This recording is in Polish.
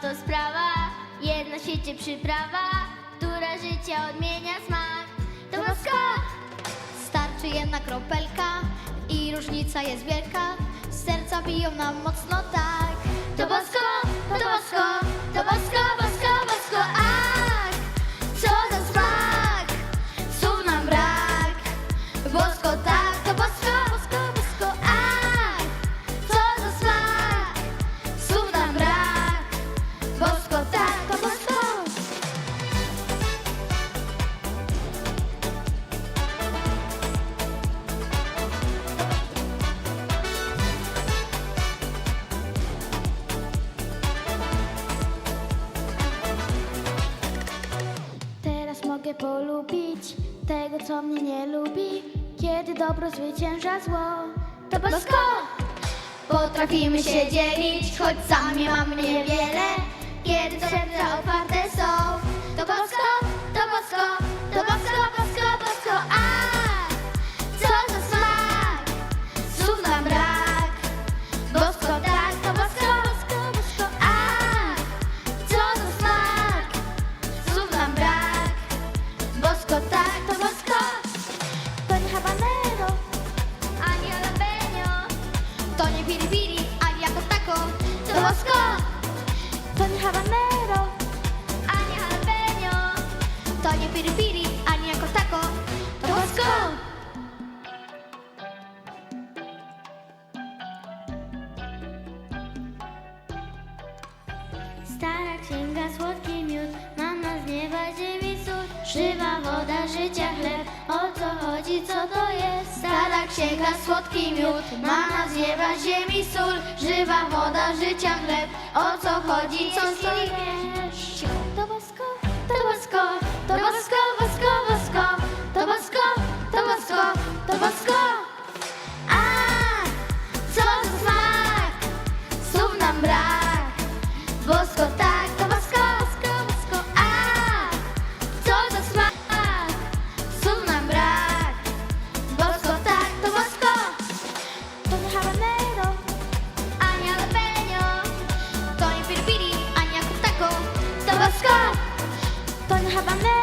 to sprawa, jedna siecie przyprawa, która życia odmienia smak. To bosko! Starczy jedna kropelka i różnica jest wielka. Serca biją nam mocno tak. To bosko, mogę polubić tego, co mnie nie lubi. Kiedy dobro zwycięża zło, To bosko! Potrafimy się dzielić, choć sami mamy niewiele. Kiedy serca otwarte to nie piri piri, ani jako tako. To bosko, To nie habanero, ani jalapeno. to nie piri piri, ani jako tako. To bosko. Stara księga, słodki miód, mama z nieba ziemi sól, żywa woda, życia chleb, o co chodzi, co to jest? Księga, słodki miód, mama z nieba ziemi sól, żywa woda, życia chleb, o co chodzi, co to To bosko. to nie